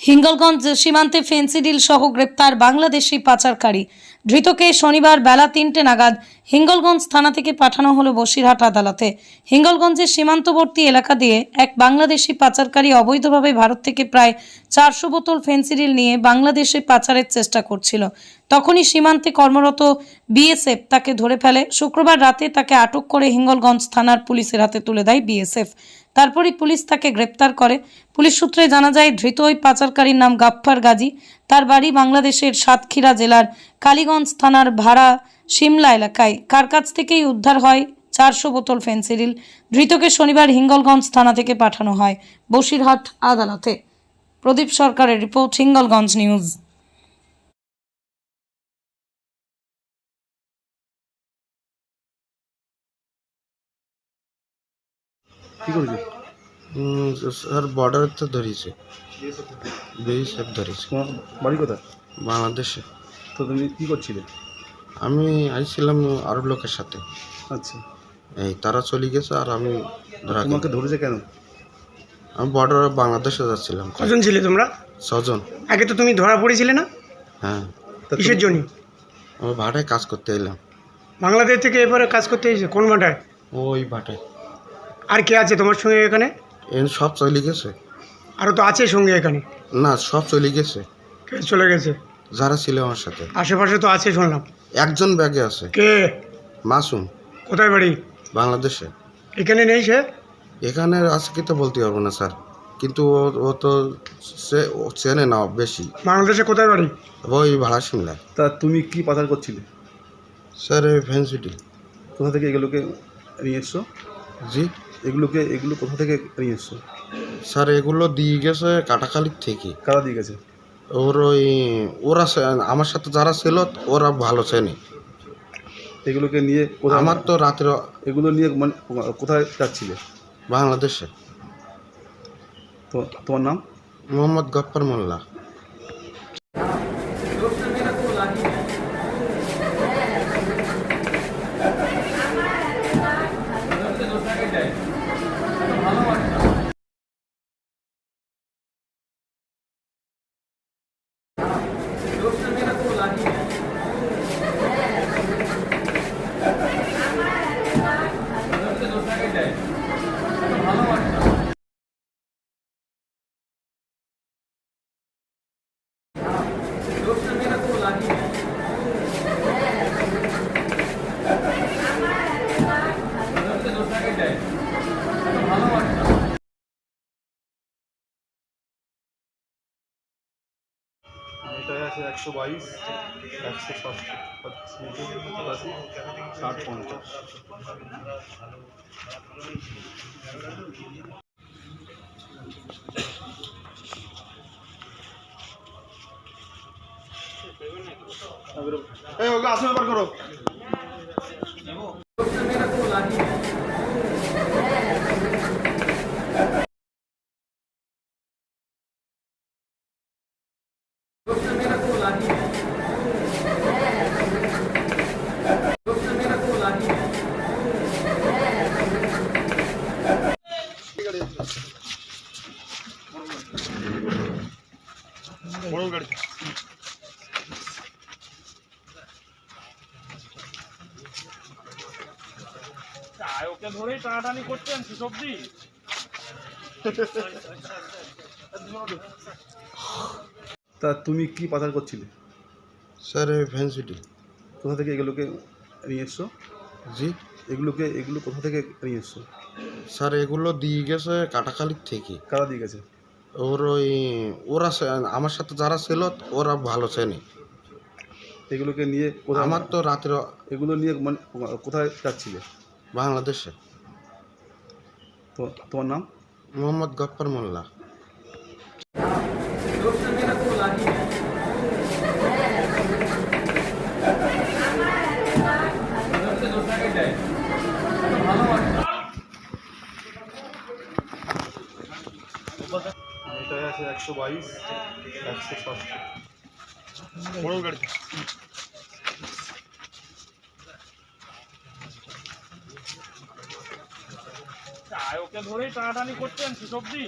হিঙ্গলগঞ্জ সীমান্তে ফেন্সিডিল সহ গ্রেপ্তার বাংলাদেশি পাচারকারী। ধৃতকে শনিবার বেলা তিনটে নাগাদ হিঙ্গলগঞ্জ থানা থেকে পাঠানো হলো বসিরহাট আদালতে। হিঙ্গলগঞ্জের সীমান্তবর্তী এলাকা দিয়ে এক বাংলাদেশি পাচারকারী অবৈধভাবে ভারত থেকে প্রায় চারশো বোতল ফেন্সিডিল নিয়ে বাংলাদেশে পাচারের চেষ্টা করছিল। তখনই সীমান্তে কর্মরত বিএসএফ তাকে ধরে ফেলে। শুক্রবার রাতে তাকে আটক করে হিঙ্গলগঞ্জ থানার পুলিশের হাতে তুলে দেয় বিএসএফ। তারপরই পুলিশ তাকে গ্রেপ্তার করে। পুলিশ সূত্রে জানা যায়, ধৃত ওই পাচারকারীর নাম গাফফার গাজী। তার বাড়ি বাংলাদেশের সাতক্ষীরা জেলার কালীগঞ্জ থানার ভাড়া সিমলা এলাকায়। কার কাছ থেকেই উদ্ধার হয়? চারশো বোতল ফেন্সিডিল। ধৃতকে শনিবার হিঙ্গলগঞ্জ থানা থেকে পাঠানো হয়। বসিরহাট আদালতে। প্রদীপ সরকারের রিপোর্ট, হিঙ্গলগঞ্জ নিউজ। কি করেছে? স্যার বর্ডার তো ধরেছে বিএসএফ ধরেছে। তোমার বাড়ি কোথায়? বাংলাদেশে। তো তুমি কি করছিলে? আমি আইছিলাম আরব লোকের সাথে। আচ্ছা। এই তারা চলে গেছে আর আমি ধরা তোমাকে ধরেছে কেন? আমি বর্ডারে বাংলাদেশে যাচ্ছিলাম। কজন ছিলে তোমরা? ছজন। আগে তো তুমি ধরা পড়েছিলে না? হ্যাঁ। তা কিসের জন্য? আমি ভাটায় কাজ করতে এলাম। বাংলাদেশ থেকে এবারে কাজ করতে এসেছে? কোন মাঠায় ওই ভাটায়। আর কে আছে তোমার সঙ্গে এখানে? এন সব চলে গেছে। আরও তো আছে সঙ্গে এখানে। না সব চলে গেছে। কে চলে গেছে? যারা ছিল আমার সাথে। আশেপাশে তো আছে শুনলাম। একজন ব্যাগে আছে। কে? মাসুম। কোথায় বাড়ি? বাংলাদেশে। এখানে নেই সে? এখানে আছে কি তো বলতে পারব না স্যার। কিন্তু ও ও তো সে ও চেনে না বেশি। বাংলাদেশে কোথায় বাড়ি? ওই ভাড়া শুনলাম তা তুমি কি পাচার করছিলে? স্যার এই ফেন্সিটি কোথা থেকে এগুলোকে নিয়ে এসছো? জি। এগুলোকে এগুলো কোথা থেকে নিয়ে এসছো? স্যার এগুলো দিয়ে গেছে কাটাখালির থেকে। কারা দিয়ে গেছে? ওর ওই ওরা আমার সাথে যারা ছিল ওরা ভালো চেনে। এগুলোকে নিয়ে আমার তো রাত্রে এগুলো নিয়ে মানে কোথায় যাচ্ছিলে? বাংলাদেশে। তো তোমার নাম? মোহাম্মদ গফ্ফর মোল্লা। এটা আছে একশো বাইশ একশো সাতাশি ষাট পঞ্চাশ এই ওকে আসলে বার করো ওকে ধরেই টানাটানি করছেন সুসবজি তা তুমি কি পাচার করছিলে? স্যার এই ফেন্সিটি কোথা থেকে এগুলোকে নিয়ে এসছো? জি। এগুলোকে এগুলো কোথা থেকে নিয়ে এসছো? স্যার এগুলো দিয়ে গেছে কাটাখালির থেকে। কারা দিয়ে গেছে? ওর ওই ওরা আমার সাথে যারা ছিল ওরা ভালো চেনে। এগুলোকে নিয়ে আমার তো রাত্রে এগুলো নিয়ে মানে কোথায় যাচ্ছিলে? বাংলাদেশে। তো তোমার নাম? মোহাম্মদ গফ্ফর মোল্লা। এটা আছে একশো বাইশ একশো সাতাশি বড় গাড়ি ওকে ধরেই টানাটানি করছেন সুসবজি